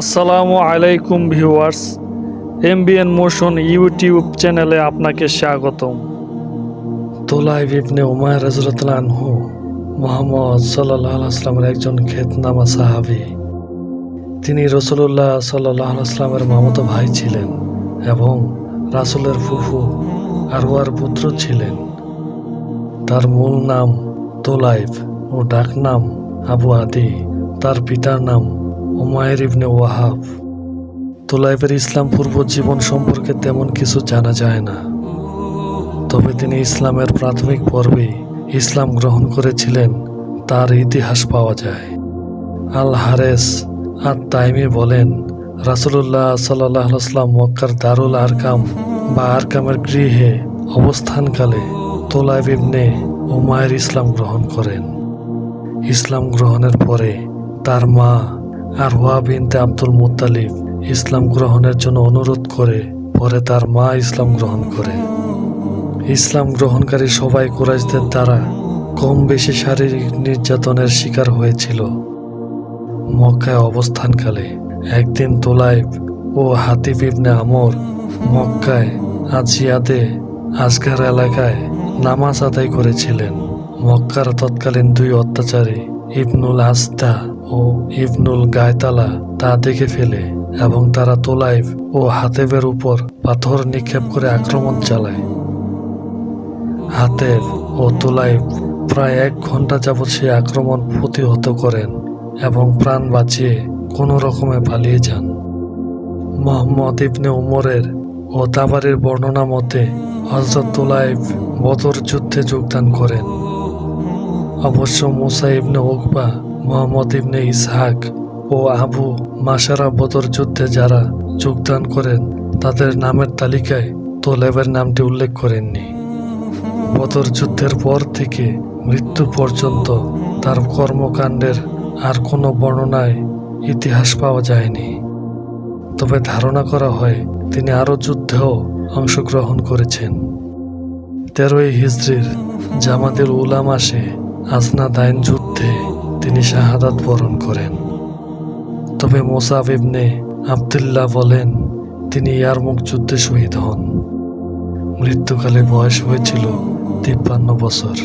আসসালামু আলাইকুম viewers, MBN motion YouTube চ্যানেলে আপনাকে স্বাগতম। তোলাইব ইবনে উমায় রাজরতুল্লাহ আনহু মোহাম্মদ সাল্লাহ আসলামের একজন খেতনামা সাহাবি। তিনি রসুল্লাহ সাল্লাহ আসলামের মামতো ভাই ছিলেন এবং রাসুলের ফুফু আরওয়ার পুত্র ছিলেন। তার মূল নাম তোলাইব ও ডাকনাম আবু আদি, তার পিতার নাম উমায়ের ইবনে ওয়াহাব। তোলাইবের ইসলাম পূর্ব জীবন সম্পর্কে তেমন কিছু জানা যায় না। তবে তিনি ইসলামের প্রাথমিক পর্বে ইসলাম গ্রহণ করেছিলেন, তার ইতিহাস পাওয়া যায়। আল হারেস আর তাইমি বলেন রাসুল্লাহ সাল্লাহ আসলাম মক্কার দারুল আরকাম বা আরকামের গৃহে অবস্থানকালে তোলাইব ইবনে উমায়ের ইসলাম গ্রহণ করেন। ইসলাম গ্রহণের পরে তার মা আর ওয়া বিনতে আব্দুল মুত্তালিব ইসলাম গ্রহণের জন্য অনুরোধ করে, পরে তার মা ইসলাম গ্রহণ করে। ইসলাম গ্রহণকারী সবাই কুরাইশদের দ্বারা কম বেশি শারীরিক নির্যাতনের শিকার হয়েছিল। মক্কায় অবস্থানকালে একদিন তোলাইব ও হাতিব ইবনে আমর মক্কায় আজিয়াদে আজগার এলাকায় নামাজ আদায় করেছিলেন। মক্কার তৎকালীন দুই অত্যাচারী ইবনুল আস্তা ও ইবনুল গায়তালা তা দেখে ফেলে এবং তারা তোলাইব ও হাতেবের উপর পাথর নিক্ষেপ করে আক্রমণ চালায়। হাতেব ও তোলাইব প্রায় এক ঘণ্টা যাবৎ সেই আক্রমণ প্রতিহত করেন এবং প্রাণ বাঁচিয়ে কোনো রকমে পালিয়ে যান। মোহাম্মদ ইবনে উমরের ও তাবারের বর্ণনা মতে হজরত তোলাইব বদর যুদ্ধে যোগদান করেন। অবশ্য মুসা ইবনে ওকবা মোহাম্মদ ইবনে ইসহাক ও আবু মাসারা বদর যুদ্ধে যারা যোগদান করেন, তাদের নামের তালিকায় তোলেবের নামটি উল্লেখ করেননি। বদর যুদ্ধের পর থেকে মৃত্যু পর্যন্ত তার কর্মকাণ্ডের আর কোনো বর্ণনায় ইতিহাস পাওয়া যায়নি। তবে ধারণা করা হয়, তিনি আরও যুদ্ধেও অংশগ্রহণ করেছেন। তেরোই হিজড়ির জামাতের উলা মাসে আজনা দাইন যুদ্ধে তিনি শাহাদাত বরণ করেন। তবে মোসাব ইবনে আবদুল্লাহ বলেন, তিনি ইয়ারমুখ যুদ্ধে শহীদ হন। মৃত্যুকালে বয়স হয়েছিল তিপ্পান্ন বছর।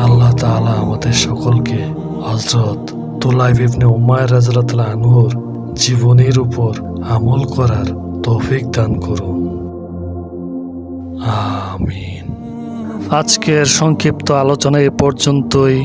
আল্লাহ তাআলা আমাদের সকলকে হজরত তোলাইব ইবনে উমায় রাজরাতলা আনহুর জীবনের উপর আমল করার তৌফিক দান করুন। আমিন। আজকের সংক্ষিপ্ত আলোচনা এ পর্যন্তই।